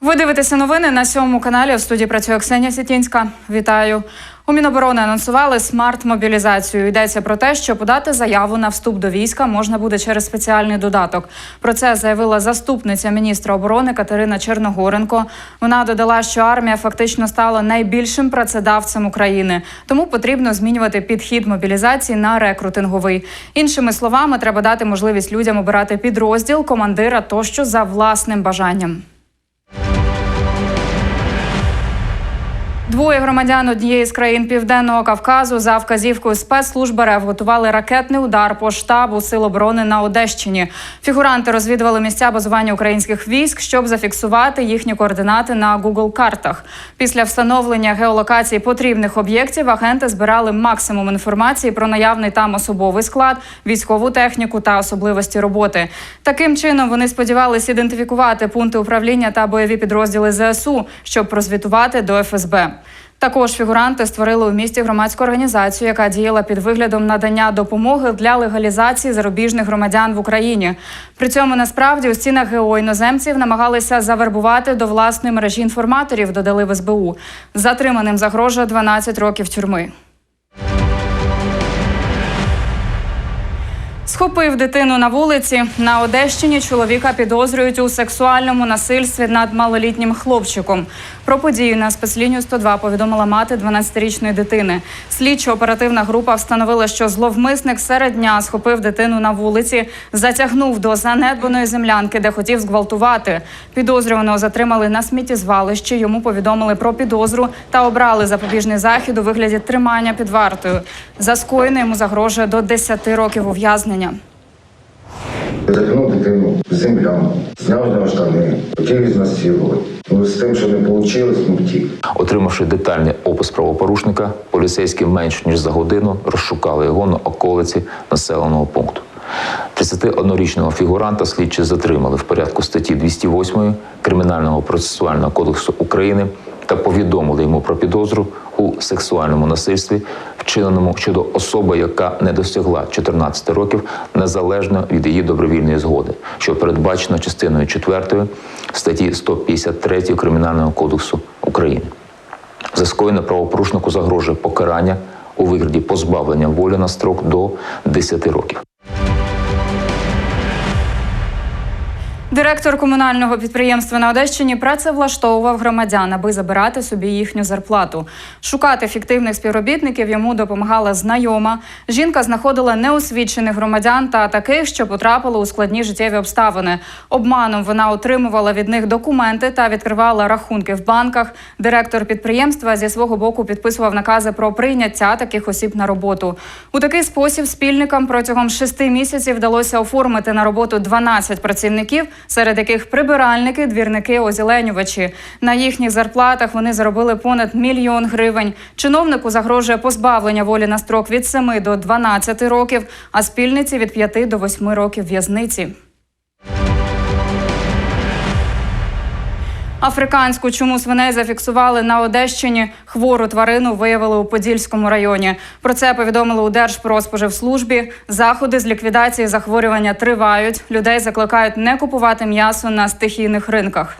Ви дивитеся новини на сьомому каналі. В студії працює Ксенія Сітінська. Вітаю. У Міноборони анонсували смарт-мобілізацію. Йдеться про те, що подати заяву на вступ до війська можна буде через спеціальний додаток. Про це заявила заступниця міністра оборони Катерина Черногоренко. Вона додала, що армія фактично стала найбільшим працедавцем України, тому потрібно змінювати підхід мобілізації на рекрутинговий. Іншими словами, треба дати можливість людям обирати підрозділ, командира тощо за власним бажанням. Двоє громадян однієї з країн Південного Кавказу за вказівкою спецслужб РФ готували ракетний удар по штабу Сил оборони на Одещині. Фігуранти розвідували місця базування українських військ, щоб зафіксувати їхні координати на Google картах. Після встановлення геолокації потрібних об'єктів агенти збирали максимум інформації про наявний там особовий склад, військову техніку та особливості роботи. Таким чином вони сподівались ідентифікувати пункти управління та бойові підрозділи ЗСУ, щоб прозвітувати до ФСБ. Також фігуранти створили у місті громадську організацію, яка діяла під виглядом надання допомоги для легалізації зарубіжних громадян в Україні. При цьому насправді у стінах ГО іноземців намагалися завербувати до власної мережі інформаторів, додали в СБУ. Затриманим загрожує 12 років тюрми. Схопив дитину на вулиці. На Одещині чоловіка підозрюють у сексуальному насильстві над малолітнім хлопчиком. Про подію на спецлінію 102 повідомила мати 12-річної дитини. Слідчо-оперативна група встановила, що зловмисник серед дня схопив дитину на вулиці, затягнув до занедбаної землянки, де хотів зґвалтувати. Підозрюваного затримали на сміттєзвалищі. Йому повідомили про підозру та обрали запобіжний захід у вигляді тримання під вартою. За скоєне йому загрожує до 10 років ув'язнення. Затягнув дитину в зняв нього штани, хотів ізнасилувати. Ну, з тим, що не вийшло, ну, втік. Отримавши детальний опис правопорушника, поліцейські менш ніж за годину розшукали його на околиці населеного пункту. 31-річного фігуранта слідчі затримали в порядку статті 208 Кримінального процесуального кодексу України та повідомили йому про підозру у сексуальному насильстві, вчиненому щодо особи, яка не досягла 14 років незалежно від її добровільної згоди, що передбачено частиною 4 статті 153 Кримінального кодексу України. За скоєне правопорушнику загрожує покарання у вигляді позбавлення волі на строк до 10 років. Директор комунального підприємства на Одещині працевлаштовував громадян, аби забирати собі їхню зарплату. Шукати фіктивних співробітників йому допомагала знайома. Жінка знаходила неосвічених громадян та таких, що потрапили у складні життєві обставини. Обманом вона отримувала від них документи та відкривала рахунки в банках. Директор підприємства зі свого боку підписував накази про прийняття таких осіб на роботу. У такий спосіб спільникам протягом шести місяців вдалося оформити на роботу 12 працівників, серед яких прибиральники, двірники, озеленювачі. На їхніх зарплатах вони заробили понад мільйон гривень. Чиновнику загрожує позбавлення волі на строк від 7 до 12 років, а спільниці від 5 до 8 років в'язниці. Африканську чому свиней зафіксували на Одещині. Хвору тварину виявили у Подільському районі. Про це повідомили у Держпродспоживслужбі. Заходи з ліквідації захворювання тривають. Людей закликають не купувати м'ясо на стихійних ринках.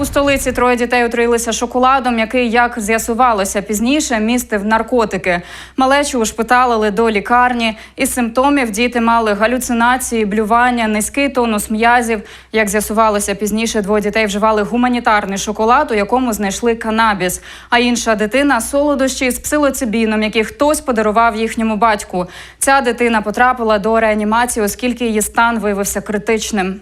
У столиці троє дітей отруїлися шоколадом, який, як з'ясувалося пізніше, містив наркотики. Малечу ушпиталили до лікарні. Із симптомів діти мали галюцинації, блювання, низький тонус м'язів. Як з'ясувалося пізніше, двоє дітей вживали гуманітарний шоколад, у якому знайшли канабіс. А інша дитина солодощі з псилоцибіном, які хтось подарував їхньому батьку. Ця дитина потрапила до реанімації, оскільки її стан виявився критичним.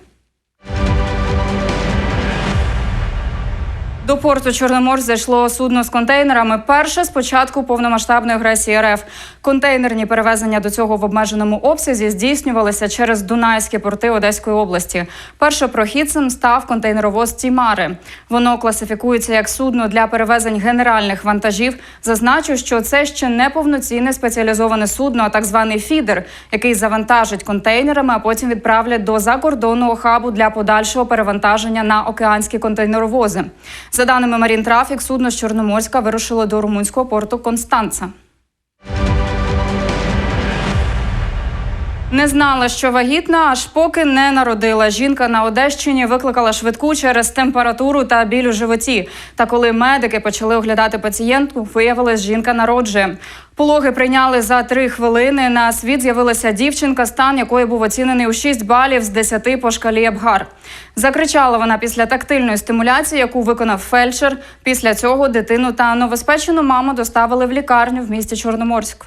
До порту Чорноморськ зайшло судно з контейнерами. Перше з початку повномасштабної агресії РФ. Контейнерні перевезення до цього в обмеженому обсязі здійснювалися через Дунайські порти Одеської області. Першопрохідцем став контейнеровоз Тімари. Воно класифікується як судно для перевезень генеральних вантажів. Зазначу, що це ще не повноцінне спеціалізоване судно, а так званий фідер, який завантажить контейнерами, а потім відправлять до закордонного хабу для подальшого перевантаження на океанські контейнеровози. За даними Марін Трафік, судно з Чорноморська вирушило до румунського порту Констанца. Не знала, що вагітна, аж поки не народила. Жінка на Одещині викликала швидку через температуру та біль у животі. Та коли медики почали оглядати пацієнтку, виявилось, жінка народжує. Пологи прийняли за три хвилини. На світ з'явилася дівчинка, стан якої був оцінений у 6 балів з 10 по шкалі Абгар. Закричала вона після тактильної стимуляції, яку виконав фельдшер. Після цього дитину та новоспечену маму доставили в лікарню в місті Чорноморськ.